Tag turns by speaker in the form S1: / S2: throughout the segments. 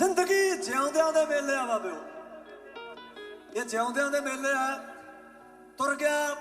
S1: ਜ਼ਿੰਦਗੀ ਜਿਉਂਦਿਆਂ ਦੇ ਮੇਲੇ ਆ ਬਾਬਿਓ ਇਹ ਜਿਉਂਦਿਆਂ ਦੇ ਮੇਲੇ ਆ, ਤੁਰ ਗਿਆ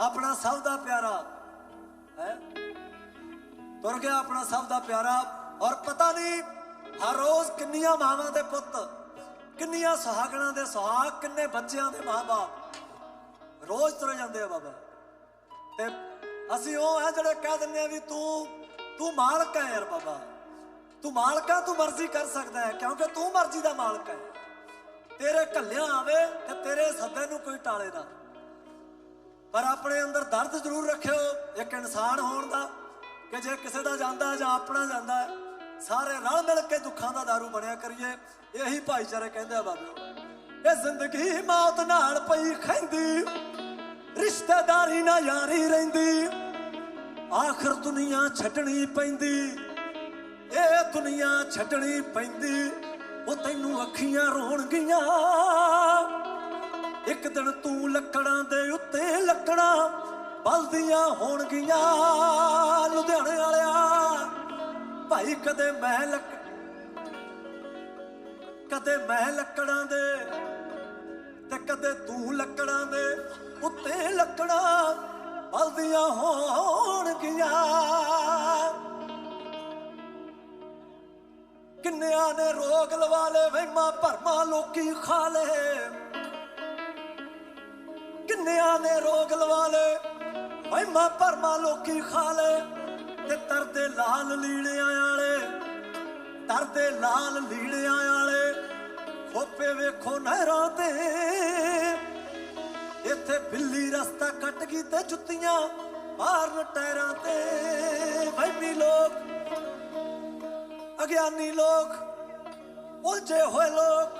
S1: ਆਪਣਾ ਸਭ ਦਾ ਪਿਆਰਾ, ਹੈ? ਤੁਰ ਗਿਆ ਆਪਣਾ ਸਭ ਦਾ ਪਿਆਰਾ ਔਰ ਪਤਾ ਨਹੀਂ ਹਰ ਰੋਜ਼ ਕਿੰਨੀਆਂ ਮਾਵਾਂ ਦੇ ਪੁੱਤ, ਕਿੰਨੀਆਂ ਸੁਹਾਗਣਾਂ ਦੇ ਸੁਹਾਗ, ਕਿੰਨੇ ਬੱਚਿਆਂ ਦੇ ਮਾਂ-ਬਾਪ ਰੋਜ਼ ਤੁਰ ਜਾਂਦੇ ਆ ਬਾਬਾ। ਤੇ ਅਸੀਂ ਉਹ ਆ ਜਿਹੜੇ ਕਹਿ ਦਿੰਦੇ ਆ ਵੀ ਤੂੰ ਤੂੰ ਮਾਲਕ ਹੈ ਯਾਰ ਬਾਬਾ। ਤੂੰ ਮਾਲਕ ਤੂੰ ਮਰਜ਼ੀ ਕਰ ਸਕਦਾ ਹੈ, ਕਿਉਂਕਿ ਤੂੰ ਮਰਜ਼ੀ ਦਾ ਮਾਲਕ ਹੈ। ਤੇਰੇ ਕੱਲਿਆਂ ਆਵੇ ਤੇ ਤੇਰੇ ਸੱਦੇ ਨੂੰ ਕੋਈ ਟਾਲੇ ਨਾ। ਪਰ ਆਪਣੇ ਅੰਦਰ ਦਰਦ ਜ਼ਰੂਰ ਰੱਖਿਓ, ਇੱਕ ਇਨਸਾਨ ਹੋਣ ਦਾ, ਕਿ ਜੇ ਕਿਸੇ ਦਾ ਜਾਂਦਾ ਜਾਂ ਆਪਣਾ ਜਾਂਦਾ ਸਾਰੇ ਰਲ ਮਿਲ ਕੇ ਦੁੱਖਾਂ ਦਾ ਦਾਰੂ ਬਣਿਆ ਕਰੀਏ, ਇਹੀ ਭਾਈਚਾਰੇ ਕਹਿੰਦੇ ਆ ਬਾਬਿਓ ਇਹ ਜ਼ਿੰਦਗੀ ਮੌਤ ਨਾਲ ਪਈ ਖੈਂਦੀ ਰਿਸ਼ਤੇਦਾਰੀ ਨਾ ਯਾਰੀ ਰਹਿੰਦੀ, ਆਖਰ ਦੁਨੀਆ ਛੱਡਣੀ ਪੈਂਦੀ। ਇਹ ਦੁਨੀਆ ਛੱਡਣੀ ਪੈਂਦੀ, ਉਹ ਤੈਨੂੰ ਅੱਖੀਆਂ ਰੋਣਗੀਆਂ ਇੱਕ ਦਿਨ ਤੂੰ ਲੱਕੜਾਂ ਦੇ ਉੱਤੇ ਲੱਕੜਾਂ ਬਲਦੀਆਂ ਹੋਣਗੀਆਂ। ਲੁਧਿਆਣੇ ਵਾਲਿਆ, ਭਾਈ ਕਦੇ ਮੈਂ ਲੱਕ ਕਦੇ ਮੈਂ ਲੱਕੜਾਂ ਦੇ ਤੇ ਕਦੇ ਤੂੰ ਲੱਕੜਾਂ ਦੇ ਉੱਤੇ ਲੱਕੜਾਂ ਬਲਦੀਆਂ ਹੋਣਗੀਆਂ। ਕਿੰਨਿਆਂ ਨੇ ਰੋਗ ਲਵਾ ਲਏ, ਵਹਿਮਾਂ ਭਰਮਾਂ ਲੋਕੀ ਖਾ ਲਏ। ਕਿੰਨਿਆਂ ਨੇ ਰੋਗ ਲਵਾ ਲਏ, ਵਹਿਮਾਂ ਭਰਮਾਂ ਲੋਕੀ ਖਾ ਲੇ ਤੇ ਤਰਦੇ ਲਾਲ ਲੀੜਿਆਂ ਵਾਲੇ ਤਰਦੇ ਲਾਲ ਲੀੜਿਆਂ ਵਾਲੇ, ਖੋਪੇ ਵੇਖੋ ਨਹਿਰਾਂ ਤੇ। ਇੱਥੇ ਬਿੱਲੀ ਰਸਤਾ ਕੱਟ ਗਈ ਤੇ ਜੁੱਤੀਆਂ ਮਾਰਨ ਟਾਇਰਾਂ ਤੇ। ਅਗਿਆਨੀ ਲੋਕ ਉਲਝੇ ਹੋਏ ਲੋਕ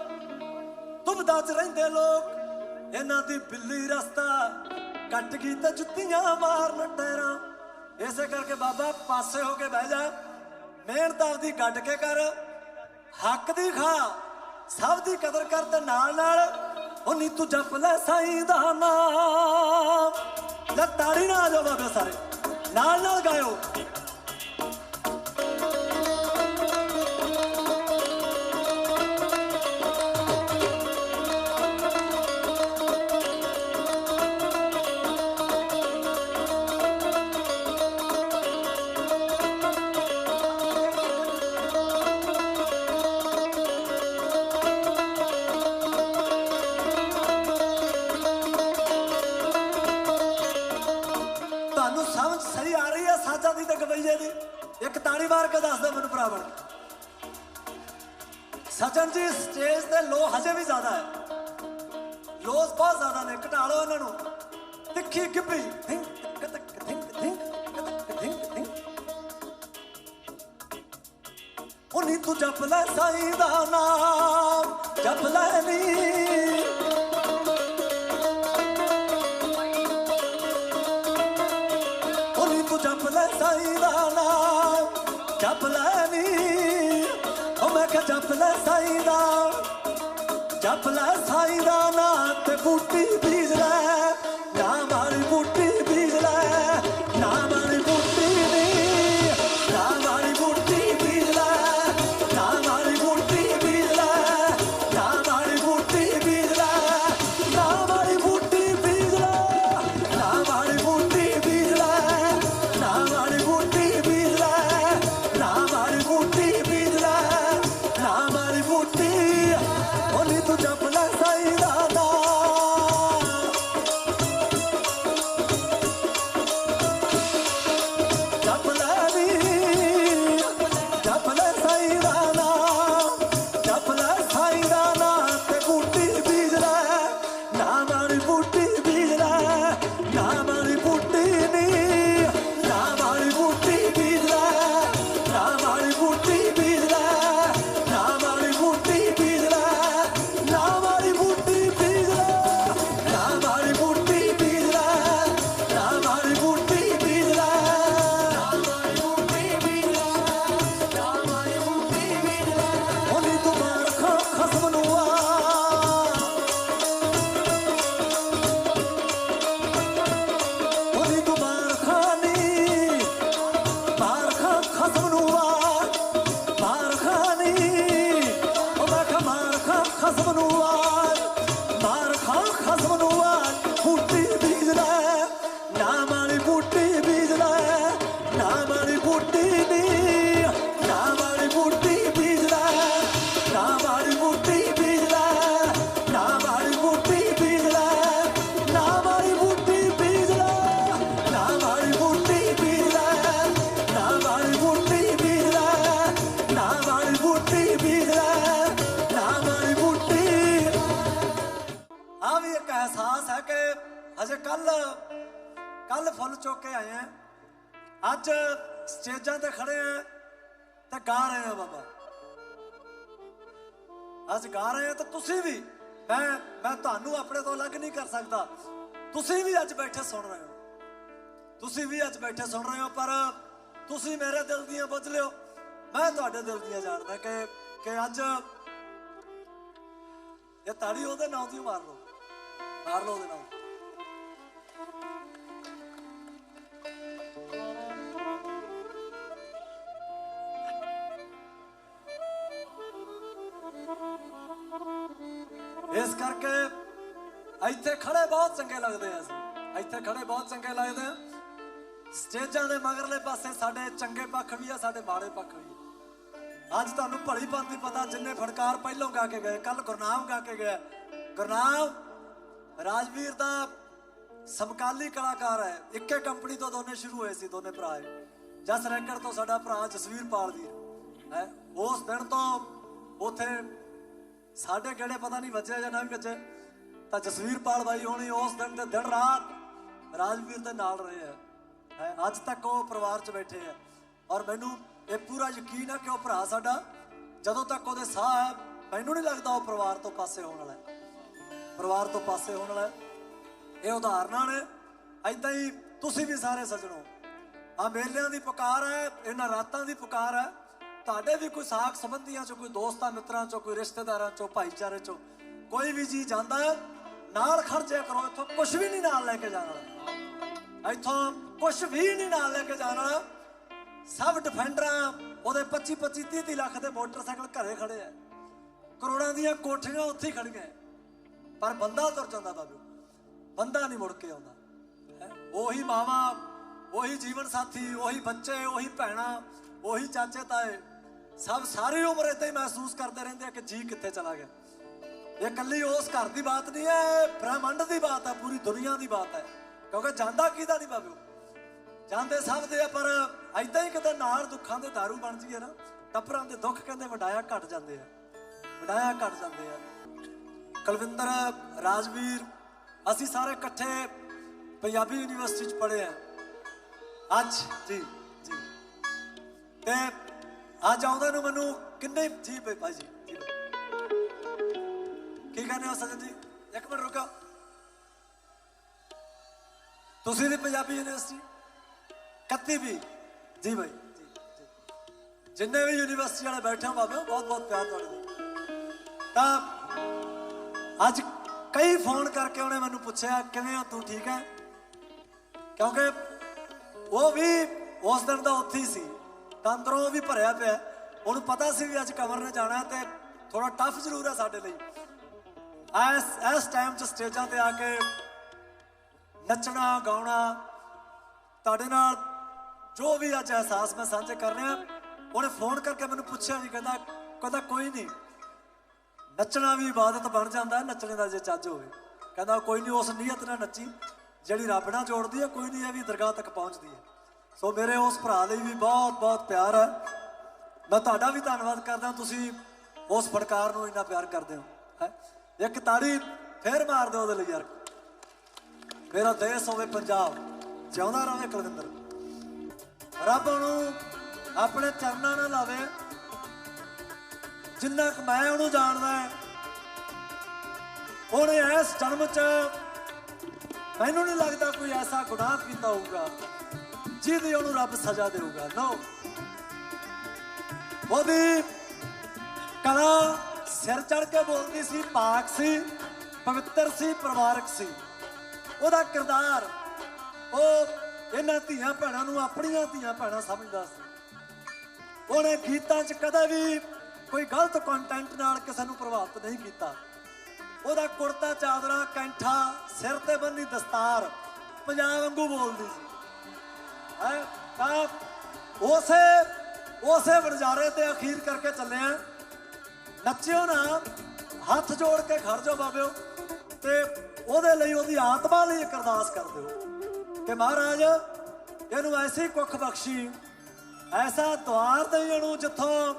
S1: ਦੁਬਦਾ ਚ ਰਹਿੰਦੇ ਲੋਕ ਇਹਨਾਂ ਦੀ ਬਿੱਲੀ ਰਸਤਾ ਕੱਟ ਗਈ ਤੇ ਜੁੱਤੀਆਂ ਮਾਰਨ ਟੈਰਾਂ ਇਸੇ ਕਰਕੇ ਬਾਬਾ ਪਾਸੇ ਹੋ ਕੇ ਬਹਿ ਜਾ ਮਿਹਨਤ ਆਪਦੀ ਗੱਡ ਕੇ ਕਰ ਹੱਕ ਦੀ ਖਾ ਸਭ ਦੀ ਕਦਰ ਕਰ ਤੇ ਨਾਲ ਨਾਲ ਨੀ ਤੂੰ ਜਪ ਲੈ ਸਾਈਂ ਦਾ ਨਾਮ ਲੈ ਤਾੜੀ ਨਾ ਆ ਜਾਓ ਬਾਬੇ ਸਾਰੇ ਨਾਲ ਨਾਲ ਗਾਇਓ ਲੋ ਹਜੇ ਵੀ ਜ਼ਿਆਦਾ ਹੈ। ਲੋਸ ਬਹੁਤ ਜ਼ਿਆਦਾ ਨੇ, ਘਟਾ ਲਓ ਇਹਨਾਂ ਨੂੰ। ਤਿੱਖੀ ਗਿੱਪੀ। ਥਿੰਕ ਕਤਕ ਥਿੰਕ ਥਿੰਕ ਕਤਕ ਥਿੰਕ ਥਿੰਕ ਉਨੀ ਤੂੰ ਜਪ ਲੈ ਸਾਈਂ ਦਾ ਨਾਮ, ਜਪ ਲੈ ਨੀ। ਉਨੀ ਤੂੰ ਜਪ ਲੈ ਸਾਈਂ ਦਾ ਨਾਮ, ਜਪ ਲੈ ਨੀ। ਉਹ ਮੈਂ ਕਿਹਾ ਜਪ ਲੈ ਸਾਈਂ ਦਾ ਜਪ ਲੈ ਸਾਈਂ ਦਾ ਨਾਂ ਤੇ ਬੂਟੀ ਬੀਜ ਲੈ। ਅਜੇ ਕੱਲ ਕੱਲ ਫੁੱਲ ਚੁੱਕ ਕੇ ਆਏ ਆ। ਅੱਜ ਸਟੇਜਾਂ ਤੇ ਖੜੇ ਆ ਤੇ ਗਾ ਰਹੇ ਆ ਬਾਬਾ। ਅੱਜ ਗਾ ਰਹੇ ਆ ਤਾਂ ਤੁਸੀਂ ਵੀ, ਮੈਂ ਮੈਂ ਤੁਹਾਨੂੰ ਆਪਣੇ ਤੋਂ ਅਲੱਗ ਨਹੀਂ ਕਰ ਸਕਦਾ। ਤੁਸੀਂ ਵੀ ਅੱਜ ਬੈਠੇ ਸੁਣ ਰਹੇ ਹੋ। ਤੁਸੀਂ ਵੀ ਅੱਜ ਬੈਠੇ ਸੁਣ ਰਹੇ ਹੋ, ਪਰ ਤੁਸੀਂ ਮੇਰੇ ਦਿਲ ਦੀਆਂ ਬੁੱਝ ਲਿਓ। ਮੈਂ ਤੁਹਾਡੇ ਦਿਲ ਦੀਆਂ ਜਾਣਦਾ ਕਿ ਕਿ ਅੱਜ ਇਹ ਤਾੜੀ ਉਹਦੇ ਨਾਂ ਦੀ ਮਾਰ ਲਓ। ਮਾਰ ਲਓ ਉਹਦੇ ਨਾਲ ਇਸ ਕਰਕੇ ਇੱਥੇ ਖੜੇ ਬਹੁਤ ਚੰਗੇ ਲੱਗਦੇ ਆ ਅਸੀਂ। ਇੱਥੇ ਖੜੇ ਬਹੁਤ ਚੰਗੇ ਲੱਗਦੇ ਆ। ਸਟੇਜਾਂ ਦੇ ਮਗਰਲੇ ਪਾਸੇ ਸਾਡੇ ਚੰਗੇ ਪੱਖ ਵੀ ਆ, ਸਾਡੇ ਮਾੜੇ ਪੱਖ ਵੀ ਅੱਜ ਤੁਹਾਨੂੰ ਭਲੀ ਭਾਂਤੀ ਪਤਾ, ਜਿੰਨੇ ਫੜਕਾਰ ਪਹਿਲੋਂ ਗਾ ਕੇ ਗਏ ਕੱਲ ਗੁਰਨਾਮ ਗਾ ਕੇ ਗਿਆ। ਗੁਰਨਾਮ, ਰਾਜਵੀਰ ਦਾ ਸਮਕਾਲੀ ਕਲਾਕਾਰ ਹੈ। ਇੱਕੇ ਕੰਪਨੀ ਤੋਂ ਦੋਨੇ ਸ਼ੁਰੂ ਹੋਏ ਸੀ, ਦੋਨੇ ਭਰਾ ਜਸ ਰੈਕਰ ਤੋਂ ਸਾਡਾ ਭਰਾ ਜਸਵੀਰ ਪਾਲ ਵੀਰ ਹੈ, ਉਸ ਦਿਨ ਤੋਂ ਉਥੇ ਸਾਡੇ ਕਿਹੜੇ ਪਤਾ ਨਹੀਂ ਵੱਜੇ ਜਾਂ ਨਾ ਵੀ ਵੱਜੇ ਤਾਂ ਜਸਵੀਰ ਪਾਲ ਬਾਈ ਹੋਣੀ ਉਸ ਦਿਨ ਤੇ ਦਿਨ ਰਾਤ ਰਾਜਵੀਰ ਦੇ ਨਾਲ ਰਹੇ ਹੈ, ਅੱਜ ਤੱਕ ਉਹ ਪਰਿਵਾਰ 'ਚ ਬੈਠੇ ਹੈ ਔਰ ਮੈਨੂੰ ਇਹ ਪੂਰਾ ਯਕੀਨ ਹੈ ਕਿ ਉਹ ਭਰਾ ਸਾਡਾ ਜਦੋਂ ਤੱਕ ਉਹਦੇ ਸਾਹ ਹੈ, ਮੈਨੂੰ ਨਹੀਂ ਲੱਗਦਾ ਉਹ ਪਰਿਵਾਰ ਤੋਂ ਪਾਸੇ ਹੋਣ ਵਾਲਾ ਪਰਿਵਾਰ ਤੋਂ ਪਾਸੇ ਹੋਣ ਵਾਲਾ ਇਹ ਉਦਾਹਰਨਾਂ ਨੇ। ਐਦਾਂ ਹੀ ਤੁਸੀਂ ਵੀ ਸਾਰੇ ਸੱਜਣੋ ਆ ਮੇਲਿਆਂ ਦੀ ਪੁਕਾਰ ਹੈ, ਇਹਨਾਂ ਰਾਤਾਂ ਦੀ ਪੁਕਾਰ ਹੈ। ਤੁਹਾਡੇ ਵੀ ਕੋਈ ਸਾਖ ਸੰਬੰਧੀਆਂ ਚੋਂ, ਕੋਈ ਦੋਸਤਾਂ, ਮਿੱਤਰਾਂ ਚੋਂ, ਕੋਈ ਰਿਸ਼ਤੇਦਾਰਾਂ ਚੋਂ, ਭਾਈਚਾਰੇ ਚੋਂ ਕੋਈ ਵੀ ਜੀ ਜਾਂਦਾ ਹੈ, ਨਾਲ ਖਰਚਿਆ ਕਰੋ, ਇੱਥੋਂ ਕੁਝ ਵੀ ਨਹੀਂ ਨਾਲ ਲੈ ਕੇ ਜਾਣਾ ਇੱਥੋਂ ਕੁਝ ਵੀ ਨਹੀਂ ਨਾਲ ਲੈ ਕੇ ਜਾਣਾ ਸਭ ਡਿਫੈਂਡਰਾਂ ਉਹਦੇ 25 25 30 30 ਲੱਖ ਦੇ ਮੋਟਰਸਾਈਕਲ ਘਰੇ ਖੜੇ ਆ। ਕਰੋੜਾਂ ਦੀਆਂ ਕੋਠੀਆਂ ਉੱਥੇ ਖੜੀਆਂ ਪਰ ਬੰਦਾ ਤੁਰ ਜਾਂਦਾ ਬਾਬੂ ਬੰਦਾ ਨਹੀਂ ਮੁੜ ਕੇ ਆਉਂਦਾ। ਉਹੀ ਮਾਵਾ, ਉਹੀ ਜੀਵਨ ਸਾਥੀ, ਉਹੀ ਬੱਚੇ, ਉਹੀ ਭੈਣਾਂ, ਉਹੀ ਚਾਚੇ ਤਾਏ ਸਭ ਸਾਰੀ ਉਮਰ ਏਦਾਂ ਹੀ ਮਹਿਸੂਸ ਕਰਦੇ ਰਹਿੰਦੇ ਆ ਕਿ ਜੀ ਕਿੱਥੇ ਚਲਾ ਗਿਆ। ਇਹ ਕੱਲੀ ਉਸ ਘਰ ਦੀ ਬਾਤ ਨਹੀਂ ਹੈ, ਇਹ ਬ੍ਰਹਮੰਡ ਦੀ ਬਾਤ ਹੈ, ਪੂਰੀ ਦੁਨੀਆ ਦੀ ਬਾਤ ਹੈ। ਕਿਉਂਕਿ ਜਾਂਦਾ ਕਿਹਦਾ ਨਹੀਂ ਬਾਬੂ ਜਾਂਦੇ ਸਭ ਦੇ ਆ, ਪਰ ਐਦਾਂ ਹੀ ਕਿਤੇ ਨਾਲ ਦੁੱਖਾਂ ਦੇ दारू ਬਣ ਜੀਏ ਨਾ, ਟੱਪਰਾਂ ਦੇ ਦੁੱਖ ਕਹਿੰਦੇ ਵਡਾਇਆ ਘਟ ਜਾਂਦੇ ਆ। ਵਡਾਇਆ ਘਟ ਜਾਂਦੇ ਆ। ਕੁਲਵਿੰਦਰ, ਰਾਜਵੀਰ, ਅਸੀਂ ਸਾਰੇ ਇਕੱਠੇ ਪੰਜਾਬੀ ਯੂਨੀਵਰਸਿਟੀ ਚ ਪੜ੍ਹੇ ਆ। ਅੱਜ, ਜੀ ਜੀ। ਤੇ ਅੱਜ ਆਉਂਦੇ ਨੂੰ ਮੈਨੂੰ ਕਿੰਨੇ ਜੀ ਬਈ ਭਾਈ ਜੀ? ਕੀ ਕਹਿੰਦੇ ਹੋ ਸਜਨ ਜੀ? ਇੱਕ ਮਿੰਟ ਰੁਕੋ। ਤੁਸੀਂ ਵੀ ਪੰਜਾਬੀ ਯੂਨੀਵਰਸਿਟੀ? ਕੱਤੀ ਵੀ? ਜੀ ਭਾਈ ਜਿੰਨੇ ਵੀ ਯੂਨੀਵਰਸਿਟੀ ਵਾਲੇ ਬੈਠੇ ਹੋ ਬਾਬੇ ਬਹੁਤ ਬਹੁਤ ਪਿਆਰ ਤੁਹਾਡੇ ਦਾ ਤਾਂ ਅੱਜ ਕਈ ਫੋਨ ਕਰਕੇ ਉਹਨੇ ਮੈਨੂੰ ਪੁੱਛਿਆ, ਕਿਵੇਂ ਆ ਤੂੰ ਠੀਕ ਹੈ? ਕਿਉਂਕਿ ਉਹ ਵੀ ਉਸ ਦਿਨ ਦਾ ਉੱਥੇ ਹੀ ਸੀ। ਤਾਂ ਅੰਦਰੋਂ ਉਹ ਵੀ ਭਰਿਆ ਪਿਆ ਉਹਨੂੰ ਪਤਾ ਸੀ ਵੀ ਅੱਜ ਕਮਰ ਨੇ ਜਾਣਾ ਤੇ ਥੋੜਾ ਟਫ ਜ਼ਰੂਰ ਹੈ ਸਾਡੇ ਲਈ। ਐਸ ਐਸ ਟਾਈਮ 'ਚ ਸਟੇਜਾਂ ਤੇ ਆ ਕੇ ਨੱਚਣਾ, ਗਾਉਣਾ, ਤੁਹਾਡੇ ਨਾਲ ਜੋ ਵੀ ਅੱਜ ਅਹਿਸਾਸ ਮੈਂ ਸਾਂਝੇ ਕਰ ਰਿਹਾ, ਉਹਨੇ ਫੋਨ ਕਰਕੇ ਮੈਨੂੰ ਪੁੱਛਿਆ ਵੀ ਕਹਿੰਦਾ ਕਹਿੰਦਾ ਕੋਈ ਨਹੀਂ। ਨੱਚਣਾ ਵੀ ਇਬਾਦਤ ਬਣ ਜਾਂਦਾ, ਨੱਚਣੇ ਦਾ ਜੇ ਚੱਜ ਹੋਵੇ। ਕਹਿੰਦਾ ਕੋਈ ਨਹੀਂ, ਉਸ ਨੀਅਤ ਨਾਲ ਨੱਚੀ। ਜਿਹੜੀ ਰੱਬ ਨਾਲ ਜੋੜਦੀ ਹੈ, ਕੋਈ ਨਹੀਂ, ਇਹ ਵੀ ਦਰਗਾਹ ਤੱਕ ਪਹੁੰਚਦੀ ਹੈ। ਸੋ ਮੇਰੇ ਉਸ ਭਰਾ ਲਈ ਵੀ ਬਹੁਤ ਬਹੁਤ ਪਿਆਰ ਹੈ। ਮੈਂ ਤੁਹਾਡਾ ਵੀ ਧੰਨਵਾਦ ਕਰਦਾ, ਤੁਸੀਂ ਉਸ ਫੜਕਾਰ ਨੂੰ ਇੰਨਾ ਪਿਆਰ ਕਰਦੇ ਹੋ, ਹੈ? ਇੱਕ ਤਾੜੀ ਫੇਰ ਮਾਰ ਦਿਓ ਉਹਦੇ ਲਈ ਯਾਰ। ਮੇਰਾ ਦੇਸ਼ ਹੋਵੇ ਪੰਜਾਬ, ਜਿਉਂਦਾ ਰਹੇ ਕੁਲਵਿੰਦਰ। ਰੱਬ ਨੂੰ ਆਪਣੇ ਚਰਨਾਂ ਨਾਲ ਲਾਵੇ। ਜਿੰਨਾ ਕੁ ਮੈਂ ਉਹਨੂੰ ਜਾਣਦਾ ਹੈ ਉਹਨੇ ਇਸ ਜਨਮ 'ਚ ਮੈਨੂੰ ਨਹੀਂ ਲੱਗਦਾ ਕੋਈ ਐਸਾ ਗੁਨਾਹ ਕੀਤਾ ਹੋਊਗਾ। ਜਿਹਦੀ ਉਹਨੂੰ ਰੱਬ ਸਜ਼ਾ ਦੇਊਗਾ। ਨੋ ਉਹਦੀ ਕਲਾ ਸਿਰ ਚੜ ਕੇ ਬੋਲਦੀ ਸੀ, ਪਾਕ ਸੀ, ਪਵਿੱਤਰ ਸੀ, ਪਰਿਵਾਰਕ ਸੀ। ਉਹਦਾ ਕਿਰਦਾਰ ਉਹ ਇਹਨਾਂ ਧੀਆਂ ਭੈਣਾਂ ਨੂੰ ਆਪਣੀਆਂ ਧੀਆਂ ਭੈਣਾਂ ਸਮਝਦਾ ਸੀ। ਉਹਨੇ ਗੀਤਾਂ 'ਚ ਕਦੇ ਵੀ ਕੋਈ ਗਲਤ ਕੰਟੈਂਟ ਨਾਲ ਕਿਸੇ ਨੂੰ ਪ੍ਰਭਾਵਿਤ ਨਹੀਂ ਕੀਤਾ। ਉਹਦਾ ਕੁੜਤਾ, ਚਾਦਰਾ, ਕੈਂਠਾ, ਸਿਰ ਤੇ ਬੰਨੀ ਦਸਤਾਰ ਪੰਜਾਬ ਵਾਂਗੂ ਬੋਲਦੀ ਸੀ। ਹੈ ਤਾਂ ਉਸੇ ਉਸੇ ਵਰਜਾਰੇ ਤੇ ਅਖੀਰ ਕਰਕੇ ਚੱਲੇ ਆ। ਨੱਚਿਓ ਨਾ, ਹੱਥ ਜੋੜ ਕੇ ਖੜ ਜਾਓ ਬਾਬਿਓ, ਤੇ ਉਹਦੇ ਲਈ ਉਹਦੀ ਆਤਮਾ ਲਈ ਅਰਦਾਸ ਕਰ ਦਿਓ ਕਿ ਮਹਾਰਾਜ, ਇਹਨੂੰ ਐਸੀ ਕੁੱਖ ਬਖਸ਼ੀ, ਐਸਾ ਦਵਾਰ ਦੇ ਇਹਨੂੰ ਜਿੱਥੋਂ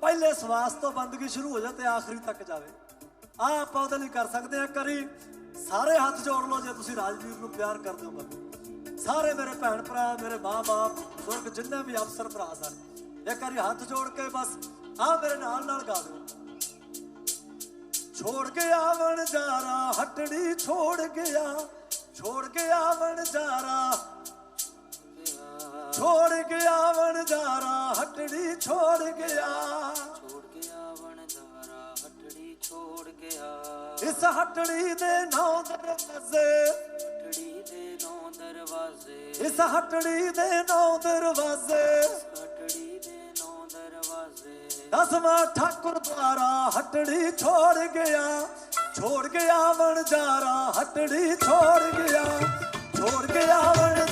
S1: ਪਹਿਲੇ ਸਵਾਸ ਤੋਂ ਬੰਦਗੀ ਸ਼ੁਰੂ ਹੋ ਜਾਏ ਤੇ ਆਖਰੀ ਤੱਕ ਜਾਵੇ। ਆ ਆਪਾਂ ਉਹਦੇ ਲਈ ਕਰ ਸਕਦੇ ਆ ਕਰੀ ਸਾਰੇ ਹੱਥ ਜੋੜ ਲਓ ਜੇ ਤੁਸੀਂ ਰਾਜਵੀਰ ਨੂੰ ਪਿਆਰ ਕਰਦੇ ਹੋ ਬਾਬੇ ਸਾਰੇ ਮੇਰੇ ਭੈਣ ਭਰਾ ਮੇਰੇ ਮਾਂ-ਬਾਪ ਬਜ਼ੁਰਗ ਜਿੰਨੇ ਵੀ ਅਫਸਰ ਭਰਾ ਸਨ ਇੱਕ ਵਾਰੀ ਹੱਥ ਜੋੜ ਕੇ ਬਸ ਆ ਮੇਰੇ ਨਾਲ ਨਾਲ ਗਾ ਦਿਓ। ਛੋੜ ਕੇ ਆਵਣ ਜਾਰਾ ਹਟੜੀ ਛੋੜ ਗਿਆ ਛੋੜ ਕੇ ਆਵਣ ਜਾਰਾ ਛੋੜ ਕੇ ਆਵਣ ਜਾਰਾ ਹਟੜੀ ਛੋੜ ਗਿਆ
S2: ਛੋੜ ਗਿਆ ਵਣਜਾਰਾ ਹਟੜੀ ਛੋੜ ਗਿਆ
S1: ਇਸ ਹਟੜੀ ਦੇ ਨੌ ਦਰਵਾਜ਼ੇ ਇਸ ਹਟੜੀ ਦੇ ਨੌ ਦਰਵਾਜ਼ੇ।
S2: ਹਟੜੀ ਦੇ ਨੌ ਦਰਵਾਜ਼ੇ
S1: ਦਸਵਾਂ ਠਾਕੁਰ ਦੁਆਰਾ ਹਟੜੀ ਛੋੜ ਗਿਆ। ਛੋੜ ਗਿਆ ਵਣ ਜਾਰਾ ਹਟੜੀ ਛੋੜ ਗਿਆ। ਛੋੜ ਗਿਆ ਵਣ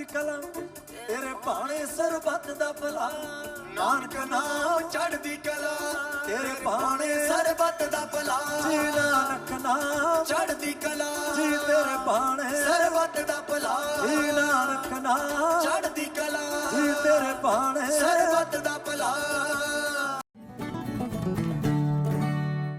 S1: ਚੜਦੀ ਕਲਮ ਤੇਰੇ ਭਾਣੇ ਸਰਬੱਤ ਦਾ ਭਲਾ। ਨਾਨਕ ਨਾਮ
S2: ਚੜਦੀ ਕਲਾ
S1: ਤੇਰੇ ਭਾਣੇ
S2: ਸਰਬੱਤ ਦਾ ਭਲਾ।
S1: ਜੀ ਨਾਨਕ ਨਾਮ
S2: ਚੜਦੀ ਕਲਾ
S1: ਜੀ ਤੇਰੇ ਭਾਣੇ
S2: ਸਰਬੱਤ ਦਾ ਭਲਾ।
S1: ਜੀ ਨਾਨਕ ਨਾਮ
S2: ਚੜਦੀ ਕਲਾ
S1: ਜੀ ਤੇਰੇ ਭਾਣੇ
S2: ਸਰਬੱਤ ਦਾ ਭਲਾ।